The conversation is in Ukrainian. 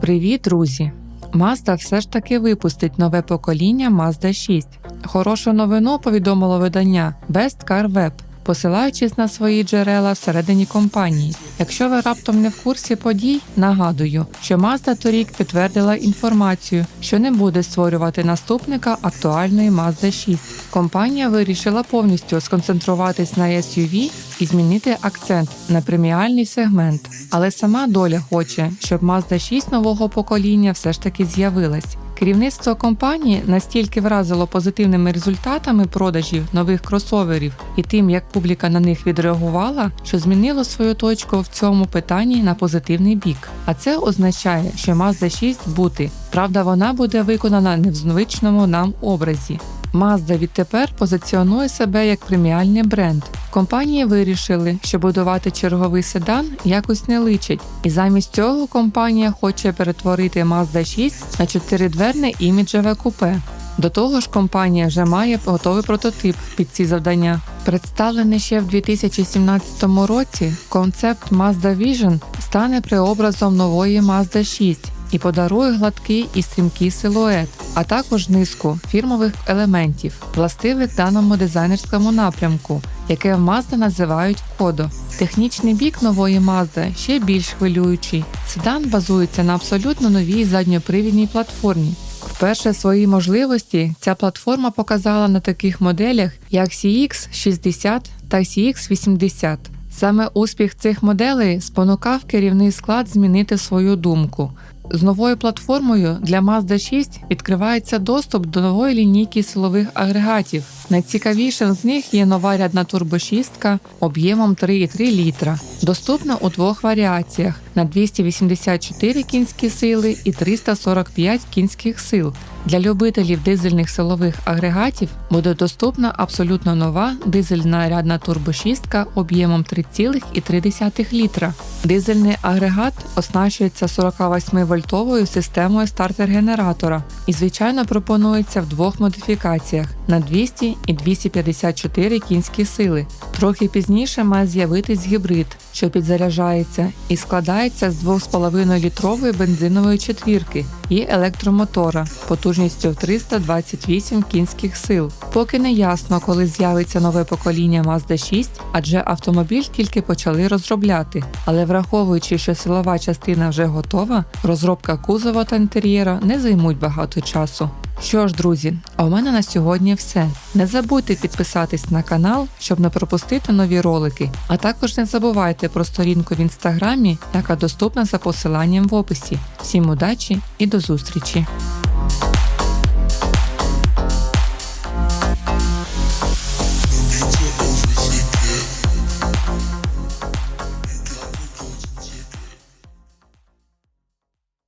Привіт, друзі! Mazda все ж таки випустить нове покоління Mazda 6. Хорошу новину повідомило видання Best Car Web, посилаючись на свої джерела всередині компанії. Якщо ви раптом не в курсі подій, нагадую, що Mazda торік підтвердила інформацію, що не буде створювати наступника актуальної Mazda 6. Компанія вирішила повністю сконцентруватись на SUV і змінити акцент на преміальний сегмент. Але сама доля хоче, щоб Mazda 6 нового покоління все ж таки з'явилась. Керівництво компанії настільки вразило позитивними результатами продажів нових кросоверів і тим, як публіка на них відреагувала, що змінило свою точку в цьому питанні на позитивний бік. А це означає, що Mazda 6 бути. Правда, вона буде виконана не в звичному нам образі. Mazda відтепер позиціонує себе як преміальний бренд. Компанії вирішили, що будувати черговий седан якось не личить, і замість цього компанія хоче перетворити Mazda 6 на чотиридверне іміджеве купе. До того ж, компанія вже має готовий прототип під ці завдання. Представлений ще в 2017 році, концепт Mazda Vision стане преобразом нової Mazda 6 і подарує гладкий і стрімкий силует, а також низку фірмових елементів, властивих даному дизайнерському напрямку, яке в Mazda називають кодо. Технічний бік нової Mazda ще більш хвилюючий. Седан базується на абсолютно новій задньопривідній платформі. Вперше свої можливості ця платформа показала на таких моделях, як CX60 та CX80. Саме успіх цих моделей спонукав керівний склад змінити свою думку. З новою платформою для Mazda 6 відкривається доступ до нової лінійки силових агрегатів. Найцікавішим з них є нова рядна турбошістка об'ємом 3,3 літра, доступна у двох варіаціях на 284 кінські сили і 345 кінських сил. Для любителів дизельних силових агрегатів буде доступна абсолютно нова дизельна рядна турбошістка об'ємом 3,3 літра. Дизельний агрегат оснащується 48-вольтовою системою стартер-генератора і, звичайно, пропонується в двох модифікаціях на 200 і 254 кінські сили. Трохи пізніше має з'явитись гібрид, що підзаряджається і складається з 2,5 літрової бензинової четвірки і електромотора потужністю в 328 кінських сил. Поки не ясно, коли з'явиться нове покоління Mazda 6, адже автомобіль тільки почали розробляти. Але враховуючи, що силова частина вже готова, розробка кузова та інтер'єра не займуть багато часу. Що ж, друзі, а у мене на сьогодні все. Не забудьте підписатись на канал, щоб не пропустити нові ролики, а також не забувайте про сторінку в інстаграмі, яка доступна за посиланням в описі. Всім удачі і до зустрічі!